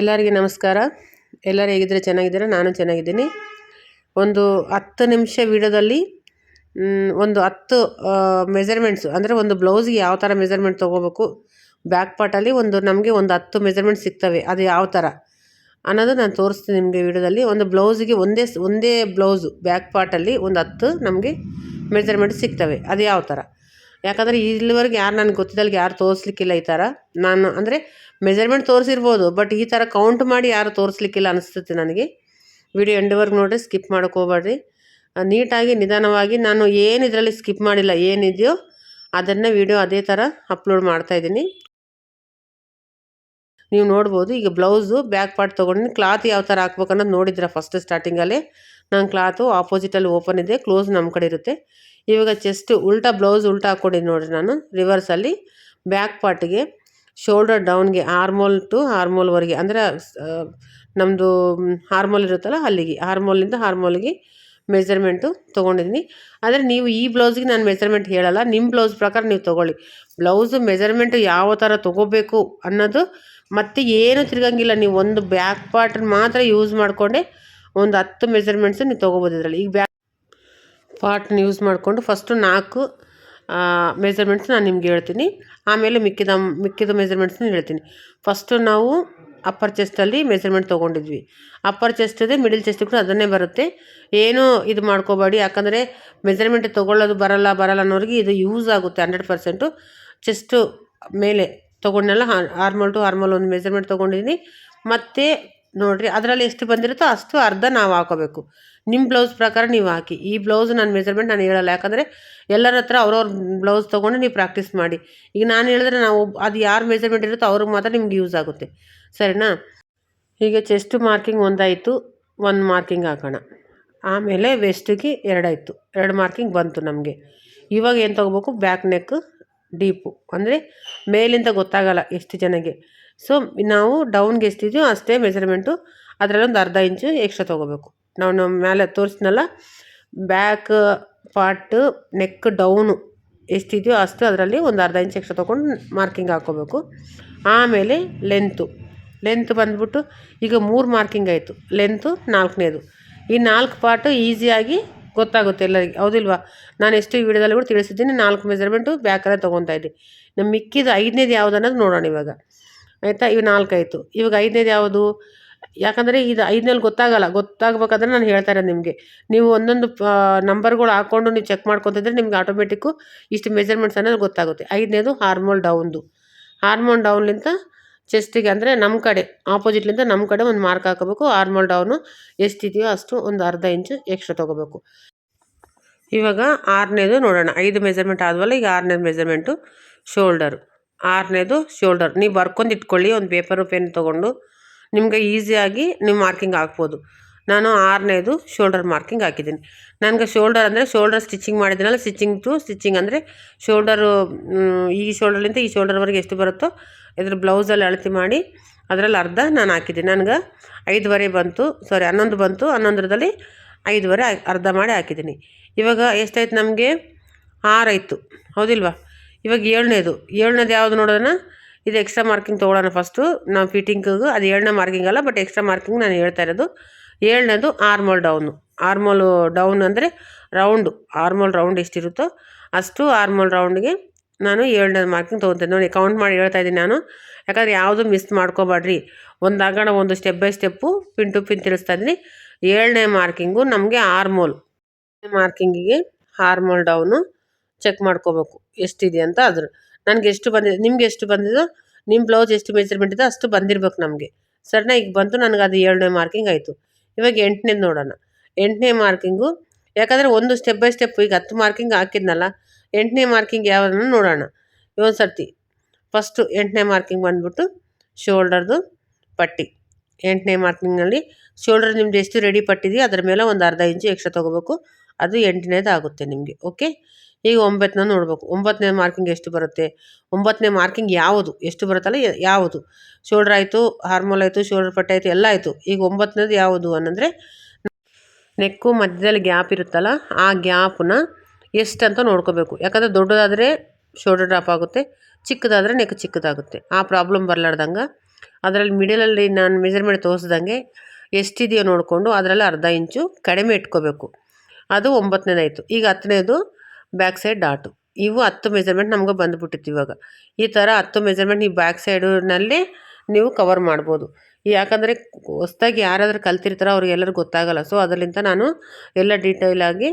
ಎಲ್ಲರಿಗೆ ನಮಸ್ಕಾರ. ಎಲ್ಲರೂ ಹೇಗಿದ್ದರೆ? ಚೆನ್ನಾಗಿದ್ದೀರಾ? ನಾನು ಚೆನ್ನಾಗಿದ್ದೀನಿ. ಒಂದು ಹತ್ತು ನಿಮಿಷ ವಿಡಿಯೋದಲ್ಲಿ ಒಂದು ಹತ್ತು ಮೆಜರ್ಮೆಂಟ್ಸು ಅಂದರೆ ಒಂದು ಬ್ಲೌಸ್ಗೆ ಯಾವ ಥರ ಮೆಜರ್ಮೆಂಟ್ ತೊಗೋಬೇಕು ಬ್ಯಾಕ್ ಪಾರ್ಟಲ್ಲಿ ಒಂದು ನಮಗೆ ಒಂದು ಹತ್ತು ಮೆಜರ್ಮೆಂಟ್ ಸಿಗ್ತವೆ, ಅದು ಯಾವ ಥರ ಅನ್ನೋದು ನಾನು ತೋರಿಸ್ತೀನಿ ನಿಮಗೆ ವಿಡಿಯೋದಲ್ಲಿ. ಒಂದು ಬ್ಲೌಸ್ಗೆ ಒಂದೇ ಒಂದೇ ಬ್ಲೌಸು ಬ್ಯಾಕ್ ಪಾರ್ಟಲ್ಲಿ ಒಂದು ಹತ್ತು ನಮಗೆ ಮೆಜರ್ಮೆಂಟ್ ಸಿಗ್ತವೆ, ಅದು ಯಾವ ಥರ ಯಾಕಂದರೆ ಇಲ್ಲಿವರೆಗೆ ಯಾರು ನನಗೆ ಗೊತ್ತಿದ್ದಲ್ಲಿ ಯಾರು ತೋರಿಸ್ಲಿಕ್ಕಿಲ್ಲ ಈ ಥರ ನಾನು ಅಂದರೆ ಮೆಜರ್ಮೆಂಟ್ ತೋರಿಸಿರ್ಬೋದು ಬಟ್ ಈ ಥರ ಕೌಂಟ್ ಮಾಡಿ ಯಾರು ತೋರಿಸ್ಲಿಕ್ಕಿಲ್ಲ ಅನಿಸ್ತೈತೆ ನನಗೆ. ವಿಡಿಯೋ ಎಂಡ್ವರೆಗೆ ನೋಡಿರಿ ಸ್ಕಿಪ್ ಮಾಡ್ಕೋಬೇಡ್ರಿ ನೀಟಾಗಿ ನಿಧಾನವಾಗಿ ನಾನು ಏನು ಇದರಲ್ಲಿ ಸ್ಕಿಪ್ ಮಾಡಿಲ್ಲ ಏನಿದೆಯೋ ಅದನ್ನು ವಿಡಿಯೋ ಅದೇ ಥರ ಅಪ್ಲೋಡ್ ಮಾಡ್ತಾಯಿದ್ದೀನಿ ನೀವು ನೋಡ್ಬೋದು, ಈಗ ಬ್ಲೌಸು ಬ್ಯಾಕ್ ಪಾರ್ಟ್ ತೊಗೊಂಡಿನಿ ಕ್ಲಾತ್ ಯಾವ ಥರ ಹಾಕ್ಬೇಕು ಅನ್ನೋದು ನೋಡಿದ್ರೆ ಫಸ್ಟ್ ಸ್ಟಾರ್ಟಿಂಗಲ್ಲೇ ನಾನು ಕ್ಲಾತು ಆಪೋಸಿಟಲ್ಲಿ ಓಪನ್ ಇದೆ ಕ್ಲೋಸ್ ನಮ್ಮ ಕಡೆ ಇರುತ್ತೆ. ಇವಾಗ ಚೆಸ್ಟ್ ಉಲ್ಟಾ ಬ್ಲೌಸ್ ಉಲ್ಟಾ ಹಾಕ್ಕೊಂಡಿದ್ದು ನೋಡಿರಿ ನಾನು ರಿವರ್ಸಲ್ಲಿ ಬ್ಯಾಕ್ ಪಾರ್ಟಿಗೆ ಶೋಲ್ಡರ್ ಡೌನ್ಗೆ ಹಾರ್ಮೋಲ್ ಟು ಹಾರ್ಮೋಲ್ವರೆಗೆ ಅಂದರೆ ನಮ್ಮದು ಹಾರ್ಮೋಲ್ ಇರುತ್ತಲ್ಲ ಅಲ್ಲಿಗೆ ಹಾರ್ಮೋಲಿಂದ ಹಾರ್ಮೋಲ್ಗೆ ಮೆಜರ್ಮೆಂಟು ತೊಗೊಂಡಿದ್ದೀನಿ ಆದರೆ ನೀವು ಈ ಬ್ಲೌಸ್ಗೆ ನಾನು ಮೆಜರ್ಮೆಂಟ್ ಹೇಳಲ್ಲ ನಿಮ್ಮ ಬ್ಲೌಸ್ ಪ್ರಕಾರ ನೀವು ತೊಗೊಳ್ಳಿ. ಬ್ಲೌಸು ಮೆಜರ್ಮೆಂಟ್ ಯಾವ ಥರ ತೊಗೋಬೇಕು ಅನ್ನೋದು ಮತ್ತೆ ಏನು ತಿರುಗಂಗಿಲ್ಲ, ನೀವು ಒಂದು ಬ್ಯಾಕ್ ಪಾರ್ಟ್ ಮಾತ್ರ ಯೂಸ್ ಮಾಡಿಕೊಂಡೆ ಒಂದು ಹತ್ತು ಮೆಜರ್ಮೆಂಟ್ಸು ನೀವು ತೊಗೋಬೋದು ಇದರಲ್ಲಿ. ಈಗ ಬ್ಯಾಕ್ ಪಾರ್ಟ್ನ ಯೂಸ್ ಮಾಡಿಕೊಂಡು ಫಸ್ಟು ನಾಲ್ಕು ಮೆಜರ್ಮೆಂಟ್ಸ್ ನಾನು ನಿಮ್ಗೆ ಹೇಳ್ತೀನಿ. ಆಮೇಲೆ ಮಿಕ್ಕಿದ ಮಿಕ್ಕಿದ ಮೆಜರ್ಮೆಂಟ್ಸ್ನ ಹೇಳ್ತೀನಿ. ಫಸ್ಟು ನಾವು ಅಪ್ಪರ್ ಚೆಸ್ಟಲ್ಲಿ ಮೆಜರ್ಮೆಂಟ್ ತೊಗೊಂಡಿದ್ವಿ. ಅಪ್ಪರ್ ಚೆಸ್ಟ್ ಇದೆ ಮಿಡಿಲ್ ಚೆಸ್ಟ್ ಕೂಡ ಅದನ್ನೇ ಬರುತ್ತೆ. ಏನು ಇದು ಮಾಡ್ಕೋಬೇಡಿ. ಯಾಕಂದರೆ ಮೆಜರ್ಮೆಂಟ್ ತೊಗೊಳ್ಳೋದು ಬರಲ್ಲ ಬರಲ್ಲ ಅನ್ನೋರಿಗೆ ಇದು ಯೂಸ್ ಆಗುತ್ತೆ ಹಂಡ್ರೆಡ್ ಪರ್ಸೆಂಟು ಚೆಸ್ಟು ಮೇಲೆ ತೊಗೊಂಡಲ್ಲ ಹಾರ್ಮಲ್ ಟು ಹಾರ್ಮೋಲ್ ಒಂದು ಮೆಜರ್ಮೆಂಟ್ ತೊಗೊಂಡಿದ್ದೀನಿ ಮತ್ತು ನೋಡಿರಿ ಅದರಲ್ಲಿ ಎಷ್ಟು ಬಂದಿರುತ್ತೋ ಅಷ್ಟು ಅರ್ಧ ನಾವು ಹಾಕೋಬೇಕು. ನಿಮ್ಮ ಬ್ಲೌಸ್ ಪ್ರಕಾರ ನೀವು ಹಾಕಿ. ಈ ಬ್ಲೌಸ್ ನನ್ನ ಮೆಜರ್ಮೆಂಟ್ ನಾನು ಹೇಳಲ್ಲ. ಯಾಕಂದರೆ ಎಲ್ಲರ ಹತ್ರ ಅವ್ರವ್ರ ಬ್ಲೌಸ್ ತೊಗೊಂಡು ನೀವು ಪ್ರಾಕ್ಟೀಸ್ ಮಾಡಿ. ಈಗ ನಾನು ಹೇಳಿದ್ರೆ ನಾವು ಅದು ಯಾರು ಮೆಜರ್ಮೆಂಟ್ ಇರುತ್ತೋ ಅವ್ರಿಗೆ ಮಾತ್ರ ನಿಮ್ಗೆ ಯೂಸ್ ಆಗುತ್ತೆ. ಸರಿನಾ? ಹೀಗೆ ಚೆಸ್ಟ್ ಮಾರ್ಕಿಂಗ್ ಒಂದಾಯಿತು. ಒಂದು ಮಾರ್ಕಿಂಗ್ ಹಾಕೋಣ. ಆಮೇಲೆ ವೆಸ್ಟಿಗೆ ಎರಡಾಯಿತು. ಎರಡು ಮಾರ್ಕಿಂಗ್ ಬಂತು ನಮಗೆ. ಇವಾಗ ಏನು ತೊಗೋಬೇಕು? ಬ್ಯಾಕ್ ನೆಕ್ ಡೀಪು ಅಂದರೆ ಮೇಲಿಂದ ಗೊತ್ತಾಗಲ್ಲ ಎಷ್ಟು ಜನಗೆ ಸೊ ನಾವು ಡೌನ್ಗೆ ಎಷ್ಟಿದೆಯೋ ಅಷ್ಟೇ ಮೆಜರ್ಮೆಂಟು ಅದರಲ್ಲೊಂದು ಅರ್ಧ ಇಂಚು ಎಕ್ಸ್ಟ್ರಾ ತೊಗೋಬೇಕು. ನಮ್ಮ ಮೇಲೆ ತೋರಿಸ್ನಲ್ಲ ಬ್ಯಾಕ್ ಪಾರ್ಟ್ ನೆಕ್ ಡೌನು ಎಷ್ಟಿದೆಯೋ ಅಷ್ಟು ಅದರಲ್ಲಿ ಒಂದು ಅರ್ಧ ಇಂಚ್ ಎಕ್ಸ್ಟ್ರಾ ತೊಗೊಂಡು ಮಾರ್ಕಿಂಗ್ ಹಾಕ್ಕೋಬೇಕು ಆಮೇಲೆ ಲೆಂತು ಲೆಂತ್ ಬಂದ್ಬಿಟ್ಟು ಈಗ ಮೂರು ಮಾರ್ಕಿಂಗ್ ಆಯಿತು. ಲೆಂತು ನಾಲ್ಕನೇದು. ಈ ನಾಲ್ಕು ಪಾರ್ಟು ಈಸಿಯಾಗಿ ಗೊತ್ತಾಗುತ್ತೆ ಎಲ್ಲರಿಗೆ. ಹೌದಿಲ್ವಾ? ನಾನು ಎಷ್ಟು ವಿಡಿಯೋದಲ್ಲಿ ಕೂಡ ತಿಳಿಸಿದ್ದೀನಿ. ನಾಲ್ಕು ಮೆಜರ್ಮೆಂಟು ಬ್ಯಾಕಲ್ಲೇ ತೊಗೊತಾ ನಮ್ಮ ಮಿಕ್ಕಿದ ಐದನೇದು ಯಾವುದು ಅನ್ನೋದು ನೋಡೋಣ ಇವಾಗ. ಆಯಿತಾ? ಇವು ನಾಲ್ಕು ಆಯಿತು. ಇವಾಗ ಐದನೇದು ಯಾವುದು? ಯಾಕಂದರೆ ಇದು ಐದನೇಲಿ ಗೊತ್ತಾಗಲ್ಲ. ಗೊತ್ತಾಗಬೇಕಾದ್ರೆ ನಾನು ಹೇಳ್ತಾರೆ ನಿಮಗೆ. ನೀವು ಒಂದೊಂದು ನಂಬರ್ಗಳು ಹಾಕ್ಕೊಂಡು ನೀವು ಚೆಕ್ ಮಾಡ್ಕೊತಿದ್ರೆ ನಿಮ್ಗೆ ಆಟೋಮೆಟಿಕ್ಕು ಇಷ್ಟು ಮೆಜರ್ಮೆಂಟ್ಸ್ ಅನ್ನೋದು ಗೊತ್ತಾಗುತ್ತೆ. ಐದನೇದು ಹಾರ್ಮೋಲ್ ಡೌನ್ದು ಹಾರ್ಮೋನ್ ಡೌನ್ಲಿಂದ ಚೆಸ್ಟಿಗೆ ಅಂದರೆ ನಮ್ಮ ಕಡೆ ಆಪೋಸಿಟ್ಲಿಂದ ನಮ್ಮ ಕಡೆ ಒಂದು ಮಾರ್ಕ್ ಹಾಕೋಬೇಕು. ಆರ್ಮೋಲ್ ಡೌನು ಎಷ್ಟಿದೆಯೋ ಅಷ್ಟು ಒಂದು ಅರ್ಧ ಇಂಚು ಎಕ್ಸ್ಟ್ರಾ ತೊಗೋಬೇಕು. ಇವಾಗ ಆರನೇದು ನೋಡೋಣ. ಐದು ಮೆಜರ್ಮೆಂಟ್ ಆದವಲ್ಲ, ಈಗ ಆರನೇದು ಮೆಜರ್ಮೆಂಟು ಶೋಲ್ಡರು ಆರನೇದು ಶೋಲ್ಡರ್ ನೀವು ಬರ್ಕೊಂಡು ಇಟ್ಕೊಳ್ಳಿ, ಒಂದು ಪೇಪರು ಪೆನ್ ತೊಗೊಂಡು ನಿಮಗೆ ಈಸಿಯಾಗಿ ನೀವು ಮಾರ್ಕಿಂಗ್ ಹಾಕ್ಬೋದು. ನಾನು ಆರನೇದು ಶೋಲ್ಡರ್ ಮಾರ್ಕಿಂಗ್ ಹಾಕಿದ್ದೀನಿ. ನನಗೆ ಶೋಲ್ಡರ್ ಅಂದರೆ ಶೋಲ್ಡರ್ ಸ್ಟಿಚಿಂಗ್ ಮಾಡಿದ್ದೀನಲ್ಲ, ಸ್ಟಿಚಿಂಗ್ ಟು ಸ್ಟಿಚಿಂಗ್ ಅಂದರೆ ಶೋಲ್ಡರು ಈ ಶೋಲ್ಡರ್ಲಿಂದ ಈ ಶೋಲ್ಡರ್ವರೆಗೆ ಎಷ್ಟು ಬರುತ್ತೋ ಇದ್ರ ಬ್ಲೌಸಲ್ಲಿ ಅಳತೆ ಮಾಡಿ ಅದರಲ್ಲಿ ಅರ್ಧ ನಾನು ಹಾಕಿದ್ದೀನಿ. ನನಗೆ ಐದುವರೆ ಬಂತು ಸಾರಿ ಹನ್ನೊಂದು ಬಂತು, ಹನ್ನೊಂದರದಲ್ಲಿ ಐದುವರೆ ಅರ್ಧ ಮಾಡಿ ಹಾಕಿದ್ದೀನಿ. ಇವಾಗ ಎಷ್ಟಾಯ್ತು ನಮಗೆ? ಆರಾಯಿತು ಹೌದಿಲ್ವಾ? ಇವಾಗ ಏಳನೇದು. ಏಳನೇದು ಯಾವುದು ನೋಡೋಣ? ಇದು ಎಕ್ಸ್ಟ್ರಾ ಮಾರ್ಕಿಂಗ್ ತೊಗೊಳ್ಳೋಣ ಫಸ್ಟು ನಾವು ಫಿಟ್ಟಿಂಗಿಗೆ ಅದು ಏಳನೇ ಮಾರ್ಕಿಂಗ್ ಅಲ್ಲ ಬಟ್ ಎಕ್ಸ್ಟ್ರಾ ಮಾರ್ಕಿಂಗ್ ನಾನು ಹೇಳ್ತಾ ಇರೋದು. ಏಳನೇದು ಆರ್ಮೋಲ್ ಡೌನು ಆರ್ಮೋಲು ಡೌನ್ ಅಂದರೆ ರೌಂಡು ಆರ್ಮೋಲ್ ರೌಂಡ್ ಎಷ್ಟಿರುತ್ತೋ ಅಷ್ಟು ಆರ್ಮೋಲ್ ರೌಂಡ್ಗೆ ನಾನು ಏಳನೇ ಮಾರ್ಕಿಂಗ್ ತೊಗೊತೇನೆ. ನೋಡಿ ಕೌಂಟ್ ಮಾಡಿ ಹೇಳ್ತಾ ಇದ್ದೀನಿ ನಾನು. ಯಾಕಂದರೆ ಯಾವುದು ಮಿಸ್ ಮಾಡ್ಕೋಬೇಡ್ರಿ ಒಂದು ಒಂದು step by step pin to pin ತಿಳಿಸ್ತಾ ಇದ್ದೀನಿ. ಏಳನೇ ಮಾರ್ಕಿಂಗು ನಮಗೆ ಆರ್ಮೋಲ್ ಮಾರ್ಕಿಂಗಿಗೆ ಹಾರ್ಮೋಲ್ ಡೌನು ಚೆಕ್ ಮಾಡ್ಕೋಬೇಕು. ಎಷ್ಟಿದೆ ಅಂತ ಅದ್ರ ನನಗೆ ಎಷ್ಟು ಬಂದಿದೆ ನಿಮ್ಗೆ ಎಷ್ಟು ಬಂದಿದೋ ನಿಮ್ಮ ಬ್ಲೌಸ್ ಎಷ್ಟು ಮೆಜರ್ಮೆಂಟ್ ಇದೆ ಅಷ್ಟು ಬಂದಿರ್ಬೇಕು ನಮಗೆ. ಸರಿನಾ ಈಗ ಬಂತು, ನನಗೆ ಅದು ಏಳನೇ ಮಾರ್ಕಿಂಗ್ ಆಯಿತು. ಇವಾಗ ಎಂಟನೇದು ನೋಡೋಣ. ಎಂಟನೇ ಮಾರ್ಕಿಂಗು ಯಾಕಂದರೆ ಒಂದು ಸ್ಟೆಪ್ ಬೈ ಸ್ಟೆಪ್ ಈಗ ಹತ್ತು ಮಾರ್ಕಿಂಗ್ ಹಾಕಿದ್ನಲ್ಲ, ಎಂಟನೇ ಮಾರ್ಕಿಂಗ್ ಯಾವ್ದನ್ನು ನೋಡೋಣ. ಇವೊಂದು ಸರ್ತಿ ಫಸ್ಟು ಎಂಟನೇ ಮಾರ್ಕಿಂಗ್ ಬಂದ್ಬಿಟ್ಟು ಶೋಲ್ಡರ್ದು ಪಟ್ಟಿ. ಎಂಟನೇ ಮಾರ್ಕಿಂಗ್ನಲ್ಲಿ ಶೋಲ್ಡರ್ ನಿಮ್ದು ಎಷ್ಟು ರೆಡಿ ಪಟ್ಟಿದೆಯೋ ಅದರ ಮೇಲೆ ಒಂದು ಅರ್ಧ ಇಂಚು ಎಕ್ಸ್ಟ್ರಾ ತೊಗೋಬೇಕು. ಅದು ಎಂಟನೇದು ಆಗುತ್ತೆ ನಿಮಗೆ ಓಕೆ ಈಗ ಒಂಬತ್ತನೇ ನೋಡಬೇಕು. ಒಂಬತ್ತನೇ ಮಾರ್ಕಿಂಗ್ ಎಷ್ಟು ಬರುತ್ತೆ? ಒಂಬತ್ತನೇ ಮಾರ್ಕಿಂಗ್ ಯಾವುದು? ಎಷ್ಟು ಬರುತ್ತಲ್ಲ? ಯಾವುದು? ಶೋಲ್ಡ್ರ್ ಆಯಿತು ಹಾರ್ಮೋಲ್ ಆಯಿತು ಶೋಲ್ಡರ್ ಪಟ್ಟೆ ಆಯಿತು, ಎಲ್ಲ ಆಯಿತು. ಈಗ ಒಂಬತ್ತನೇದು ಯಾವುದು ಅನ್ನಂದರೆ, ನೆಕ್ಕು ಮಧ್ಯದಲ್ಲಿ ಗ್ಯಾಪ್ ಇರುತ್ತಲ್ಲ, ಆ ಗ್ಯಾಪನ್ನ ಅಂತ ನೋಡ್ಕೋಬೇಕು. ಯಾಕಂದರೆ ದೊಡ್ಡದಾದರೆ ಶೋಲ್ಡರ್ ಡ್ರಾಪ್ ಆಗುತ್ತೆ, ಚಿಕ್ಕದಾದರೆ ನೆಕ್ ಚಿಕ್ಕದಾಗುತ್ತೆ. ಆ ಪ್ರಾಬ್ಲಮ್ ಬರಲಾರ್ದಂಗೆ, ಅದರಲ್ಲಿ ಮಿಡಲಲ್ಲಿ ನಾನು ಮೆಜರ್ಮೆಂಟ್ ತೋರಿಸ್ದಂಗೆ ಎಷ್ಟಿದೆಯೋ ನೋಡಿಕೊಂಡು ಅದರಲ್ಲಿ ಅರ್ಧ ಇಂಚು ಕಡಿಮೆ ಇಟ್ಕೋಬೇಕು. ಅದು ಒಂಬತ್ತನೇದಾಯಿತು. ಈಗ ಹತ್ತನೇದು ಬ್ಯಾಕ್ ಸೈಡ್ ಡಾಟು ಇವು ಹತ್ತು ಮೆಜರ್ಮೆಂಟ್ ನಮ್ಗೆ ಬಂದುಬಿಟ್ಟಿತ್ತು ಇವಾಗ. ಈ ಥರ ಹತ್ತು ಮೆಜರ್ಮೆಂಟ್ ಈ ಬ್ಯಾಕ್ ಸೈಡಿನಲ್ಲಿ ನೀವು ಕವರ್ ಮಾಡ್ಬೋದು. ಯಾಕಂದರೆ ಹೊಸ್ದಾಗಿ ಯಾರಾದರೂ ಕಲ್ತಿರ್ತಾರೋ ಅವ್ರಿಗೆಲ್ಲರೂ ಗೊತ್ತಾಗಲ್ಲ. ಸೊ ಅದರಿಂದ ನಾನು ಎಲ್ಲ ಡೀಟೇಲಾಗಿ